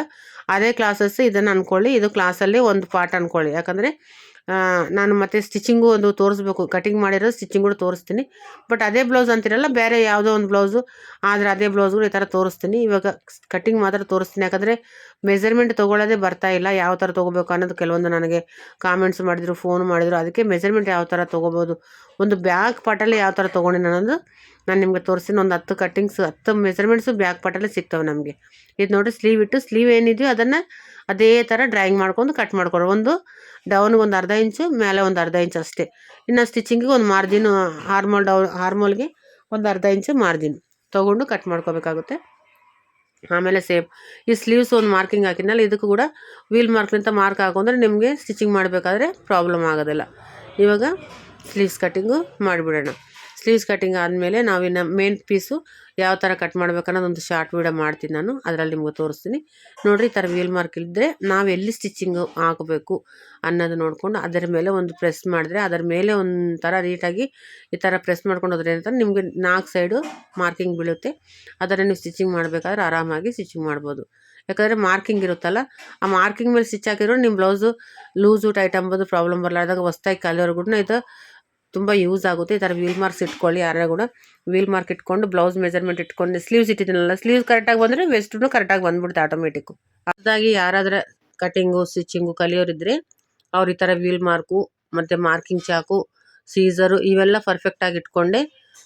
ಅದೇ ಕ್ಲಾಸಸ್ ಇದನ್ನು ಅಂದ್ಕೊಳ್ಳಿ ಇದು ಕ್ಲಾಸಲ್ಲಿ ಒಂದು ಪಾಠ ಅಂದ್ಕೊಳ್ಳಿ ಯಾಕಂದರೆ ನಾನು ಮತ್ತೆ ಸ್ಟಿಚಿಂಗು ಒಂದು ತೋರಿಸ್ಬೇಕು. ಕಟಿಂಗ್ ಮಾಡಿರೋ ಸ್ಟಿಚಿಂಗ್ ಕೂಡ ತೋರಿಸ್ತೀನಿ. ಬಟ್ ಅದೇ ಬ್ಲೌಸ್ ಅಂತಿರಲ್ಲ, ಬೇರೆ ಯಾವುದೋ ಒಂದು ಬ್ಲೌಸು ಆದರೆ ಅದೇ ಬ್ಲೌಸ್ಗಳು ಈ ಥರ ತೋರಿಸ್ತೀನಿ. ಇವಾಗ ಕಟಿಂಗ್ ಮಾತ್ರ ತೋರಿಸ್ತೀನಿ. ಯಾಕಂದರೆ ಮೆಜರ್ಮೆಂಟ್ ತೊಗೊಳ್ಳೋದೇ ಬರ್ತಾ ಇಲ್ಲ. ಯಾವ ಥರ ತೊಗೋಬೇಕು ಅನ್ನೋದು ಕೆಲವೊಂದು ನನಗೆ ಕಾಮೆಂಟ್ಸ್ ಮಾಡಿದ್ರು ಫೋನ್ ಮಾಡಿದ್ರು. ಅದಕ್ಕೆ ಮೆಜರ್ಮೆಂಟ್ ಯಾವ ಥರ ತೊಗೋಬೋದು, ಒಂದು ಬ್ಯಾಗ್ ಪಾಟಲ್ಲಿ ಯಾವ ಥರ ತೊಗೊಂಡಿನ ಅನ್ನೋದು ನಾನು ನಿಮಗೆ ತೋರಿಸಿದ ಒಂದು ಹತ್ತು ಕಟ್ಟಿಂಗ್ಸು ಹತ್ತು ಮೆಜರ್ಮೆಂಟ್ಸು ಬ್ಯಾಕ್ ಪಾರ್ಟಲ್ಲಿ ಸಿಗ್ತವೆ ನಮಗೆ. ಇದು ನೋಡಿ ಸ್ಲೀವ್ ಇಟ್ಟು ಸ್ಲೀವ್ ಏನಿದೆಯೋ ಅದನ್ನು ಅದೇ ಥರ ಡ್ರಾಯಿಂಗ್ ಮಾಡ್ಕೊಂಡು ಕಟ್ ಮಾಡ್ಕೊಡು ಒಂದು ಡೌನ್ಗೆ ಒಂದು ಅರ್ಧ ಇಂಚು ಮೇಲೆ ಒಂದು ಅರ್ಧ ಇಂಚು ಅಷ್ಟೇ. ಇನ್ನು ಸ್ಟಿಚಿಂಗಿಗೆ ಒಂದು ಮಾರ್ಜಿನ್ ಹಾರ್ಮೋಲ್ ಡೌನ್ ಹಾರ್ಮೋಲ್ಗೆ ಒಂದು ಅರ್ಧ ಇಂಚು ಮಾರ್ಜಿನ್ ತೊಗೊಂಡು ಕಟ್ ಮಾಡ್ಕೋಬೇಕಾಗುತ್ತೆ. ಆಮೇಲೆ ಸೇಮ್ ಈ ಸ್ಲೀವ್ಸ್ ಒಂದು ಮಾರ್ಕಿಂಗ್ ಹಾಕಿದ್ನಲ್ಲ, ಇದಕ್ಕೂ ಕೂಡ ವೀಲ್ ಮಾರ್ಕ್ಲಿಂತ ಮಾರ್ಕ್ ಹಾಕೊಂಡ್ರೆ ನಿಮಗೆ ಸ್ಟಿಚಿಂಗ್ ಮಾಡಬೇಕಾದ್ರೆ ಪ್ರಾಬ್ಲಮ್ ಆಗೋದಿಲ್ಲ. ಇವಾಗ ಸ್ಲೀವ್ಸ್ ಕಟ್ಟಿಂಗು ಮಾಡಿಬಿಡೋಣ. ಸ್ಲೀವ್ಸ್ ಕಟ್ಟಿಂಗ್ ಆದಮೇಲೆ ನಾವಿನ್ನು ಮೇನ್ ಪೀಸು ಯಾವ ಥರ ಕಟ್ ಒಂದು ಶಾರ್ಟ್ ವೀಡಿಯೋ ಮಾಡ್ತೀನಿ ನಾನು. ಅದರಲ್ಲಿ ನಿಮ್ಗೆ ತೋರಿಸ್ತೀನಿ. ನೋಡಿರಿ, ಈ ಥರ ವೀಲ್ ಮಾರ್ಕ್ ಇದ್ದರೆ ನಾವು ಎಲ್ಲಿ ಸ್ಟಿಚ್ಚಿಂಗು ಹಾಕಬೇಕು ಅನ್ನೋದು ನೋಡಿಕೊಂಡು ಅದರ ಮೇಲೆ ಒಂದು ಪ್ರೆಸ್ ಮಾಡಿದ್ರೆ ಅದರ ಮೇಲೆ ಒಂಥರ ನೀಟಾಗಿ ಈ ಥರ ಪ್ರೆಸ್ ಮಾಡ್ಕೊಂಡು ಹೋದ್ರೆ ಅಂತ ನಿಮಗೆ ನಾಲ್ಕು ಸೈಡು ಮಾರ್ಕಿಂಗ್ ಬೀಳುತ್ತೆ. ಅದರ ನೀವು ಸ್ಟಿಚಿಂಗ್ ಮಾಡಬೇಕಾದ್ರೆ ಆರಾಮಾಗಿ ಸ್ಟಿಚಿಂಗ್ ಮಾಡ್ಬೋದು. ಯಾಕಂದರೆ ಮಾರ್ಕಿಂಗ್ ಇರುತ್ತಲ್ಲ, ಆ ಮಾರ್ಕಿಂಗ್ ಮೇಲೆ ಸ್ಟಿಚ್ ಹಾಕಿದ್ರು ನಿಮ್ಮ ಬ್ಲೌಸು ಲೂಸು ಟೈಟ್ ಅಂಬೋದು ಪ್ರಾಬ್ಲಮ್ ಬರಲಾರ್ದಾಗ ಹೊಸ್ದಾಗಿ ಕೂಡ ಇದು ತುಂಬ ಯೂಸ್ ಆಗುತ್ತೆ. ಈ ಥರ ವೀಲ್ ಮಾರ್ಕ್ಸ್ ಇಟ್ಕೊಳ್ಳಿ ಯಾರು ಕೂಡ ವೀಲ್ ಮಾರ್ಕ್ ಇಟ್ಕೊಂಡು ಬ್ಲೌಸ್ ಮೆಜರ್ಮೆಂಟ್ ಇಟ್ಕೊಂಡು ಸ್ಲೀವ್ಸ್ ಇಟ್ಟಿದ್ದೀನಲ್ಲ ಸ್ಲೀವ್ಸ್ ಕರೆಕ್ಟಾಗಿ ಬಂದರೆ ವೆಸ್ಟೂ ಕರೆಕ್ಟಾಗಿ ಬಂದ್ಬಿಡುತ್ತೆ ಆಟೋಮೆಟಿಕ್ಕು ಅದಾಗಿ ಯಾರಾದರೆ ಕಟಿಂಗು ಸ್ಟಿಚಿಂಗು ಕಲಿಯೋರಿದ್ರೆ ಅವ್ರು ಈ ಥರ ವೀಲ್ ಮಾರ್ಕು ಮತ್ತು ಮಾರ್ಕಿಂಗ್ ಚಾಕು ಸೀಸರು ಇವೆಲ್ಲ ಪರ್ಫೆಕ್ಟಾಗಿ ಇಟ್ಕೊಂಡೆ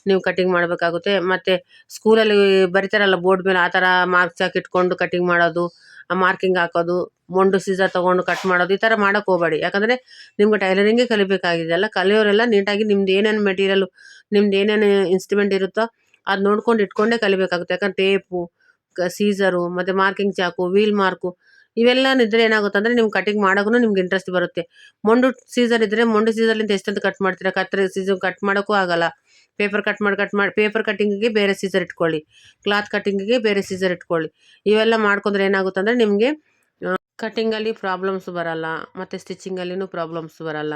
ನೀವು ಕಟಿಂಗ್ ಮಾಡಬೇಕಾಗುತ್ತೆ. ಮತ್ತು ಸ್ಕೂಲಲ್ಲಿ ಬರೀತಾರಲ್ಲ ಬೋರ್ಡ್ ಮೇಲೆ ಆ ಥರ ಮಾರ್ಕ್ ಚಾಕ್ ಇಟ್ಕೊಂಡು ಕಟಿಂಗ್ ಮಾಡೋದು ಮಾರ್ಕಿಂಗ್ ಹಾಕೋದು, ಮೊಂಡು ಸೀಸರ್ ತಗೊಂಡು ಕಟ್ ಮಾಡೋದು, ಈ ಥರ ಮಾಡೋಕ್ಕೆ ಹೋಗಬೇಡಿ. ಯಾಕಂದರೆ ನಿಮ್ಗೆ ಟೈಲರಿಂಗೇ ಕಲಿಬೇಕಾಗಿದೆಯಲ್ಲ ಕಲಿಯೋರೆಲ್ಲ ನೀಟಾಗಿ ನಿಮ್ದು ಏನೇನು ಮೆಟೀರಿಯಲ್ ನಿಮ್ದು ಏನೇನು ಇನ್ಸ್ಟ್ರೂಮೆಂಟ್ ಇರುತ್ತೋ ಅದು ನೋಡ್ಕೊಂಡು ಇಟ್ಕೊಂಡೇ ಕಲಿಬೇಕಾಗುತ್ತೆ. ಯಾಕಂದ್ರೆ ಟೇಪು ಸೀಸರು ಮತ್ತು ಮಾರ್ಕಿಂಗ್ ಚಾಕು ವೀಲ್ ಮಾರ್ಕು ಇವೆಲ್ಲ ಇದ್ದರೆ ಏನಾಗುತ್ತೆ ಅಂದರೆ ನಿಮ್ಗೆ ಕಟಿಂಗ್ ಮಾಡೋಕ್ಕೂ ನಿಮ್ಗೆ ಇಂಟ್ರೆಸ್ಟ್ ಬರುತ್ತೆ. ಮೊಂಡು ಸೀಸರ್ ಇದ್ದರೆ ಮೊಂಡು ಸೀಸರ್ಲಿಂದ ಎಷ್ಟಂತ ಕಟ್ ಮಾಡ್ತೀರಾ? ಕತ್ತರಿ ಸೀಸನ್ ಕಟ್ ಮಾಡೋಕ್ಕೂ ಆಗಲ್ಲ. ಪೇಪರ್ ಕಟ್ ಮಾಡಿ ಕಟ್ ಮಾಡಿ ಪೇಪರ್ ಕಟ್ಟಿಂಗಿಗೆ ಬೇರೆ ಸೀಸರ್ ಇಟ್ಕೊಳ್ಳಿ. ಕ್ಲಾತ್ ಕಟ್ಟಿಂಗಿಗೆ ಬೇರೆ ಸೀಸರ್ ಇಟ್ಕೊಳ್ಳಿ. ಇವೆಲ್ಲ ಮಾಡ್ಕೊಂಡ್ರೆ ಏನಾಗುತ್ತೆ ಅಂದರೆ ನಿಮಗೆ ಕಟ್ಟಿಂಗಲ್ಲಿ ಪ್ರಾಬ್ಲಮ್ಸ್ ಬರಲ್ಲ, ಮತ್ತು ಸ್ಟಿಚಿಂಗಲ್ಲಿನೂ ಪ್ರಾಬ್ಲಮ್ಸ್ ಬರಲ್ಲ.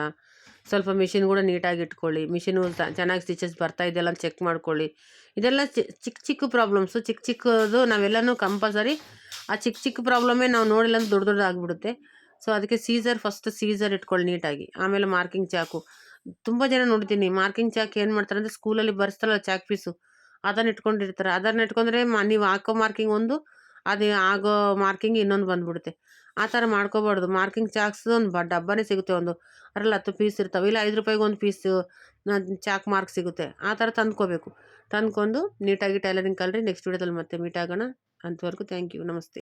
ಸ್ವಲ್ಪ ಮಿಷಿನ್ ಕೂಡ ನೀಟಾಗಿ ಇಟ್ಕೊಳ್ಳಿ. ಮಿಷಿನ್ ಚೆನ್ನಾಗಿ ಸ್ಟಿಚಸ್ ಬರ್ತಾ ಇದೆಯಲ್ಲ ಚೆಕ್ ಮಾಡ್ಕೊಳ್ಳಿ. ಇದೆಲ್ಲ ಚಿಕ್ಕ ಚಿಕ್ಕ ಪ್ರಾಬ್ಲಮ್ಸು ಚಿಕ್ಕ ಚಿಕ್ಕದು ನಾವೆಲ್ಲನೂ ಕಂಪಲ್ಸರಿ ಆ ಚಿಕ್ಕ ಚಿಕ್ಕ ಪ್ರಾಬ್ಲಮೇ ನಾವು ನೋಡಿಲ್ಲ ಅಂತ ದೊಡ್ಡ ದೊಡ್ಡ ಆಗಿಬಿಡುತ್ತೆ. ಸೊ ಅದಕ್ಕೆ ಸೀಸರ್ ಫಸ್ಟ್ ಸೀಸರ್ ಇಟ್ಕೊಳ್ಳಿ ನೀಟಾಗಿ. ಆಮೇಲೆ ಮಾರ್ಕಿಂಗ್ ಚಾಕು. ತುಂಬ ಜನ ನೋಡ್ತೀನಿ. ಮಾರ್ಕಿಂಗ್ ಚಾಕ್ ಏನು ಮಾಡ್ತಾರೆ ಅಂದರೆ ಸ್ಕೂಲಲ್ಲಿ ಬರ್ಸ್ತಾರಲ್ಲ ಚಾಕ್ ಪೀಸು, ಅದನ್ನು ಇಟ್ಕೊಂಡಿರ್ತಾರೆ. ಅದನ್ನ ಇಟ್ಕೊಂಡ್ರೆ ಮಾ, ನೀವು ಹಾಕೋ ಮಾರ್ಕಿಂಗ್ ಒಂದು, ಅದು ಆಗೋ ಮಾರ್ಕಿಂಗ್ ಇನ್ನೊಂದು ಬಂದ್ಬಿಡುತ್ತೆ. ಆ ಥರ ಮಾಡ್ಕೋಬಾರ್ದು. ಮಾರ್ಕಿಂಗ್ ಚಾಕ್ಸ್ ಒಂದು ಬ, ಡಬ್ಬನೇ ಸಿಗುತ್ತೆ ಒಂದು. ಅದರಲ್ಲಿ ಹತ್ತು ಪೀಸ್ ಇರ್ತವೆ. ಇಲ್ಲ ಐದು ರೂಪಾಯಿಗೆ ಒಂದು ಪೀಸು ಚಾಕ್ ಮಾರ್ಕ್ ಸಿಗುತ್ತೆ. ಆ ಥರ ತಂದ್ಕೋಬೇಕು. ತಂದ್ಕೊಂಡು ನೀಟಾಗಿ ಟೈಲರಿಂಗ್ ಕಲ್ರಿ. ನೆಕ್ಸ್ಟ್ ವೀಡಿಯೋದಲ್ಲಿ ಮತ್ತೆ ಮೀಟ್ ಆಗೋಣ. ಅಂಥವರೆಗೂ ಥ್ಯಾಂಕ್ ಯು ನಮಸ್ತೆ.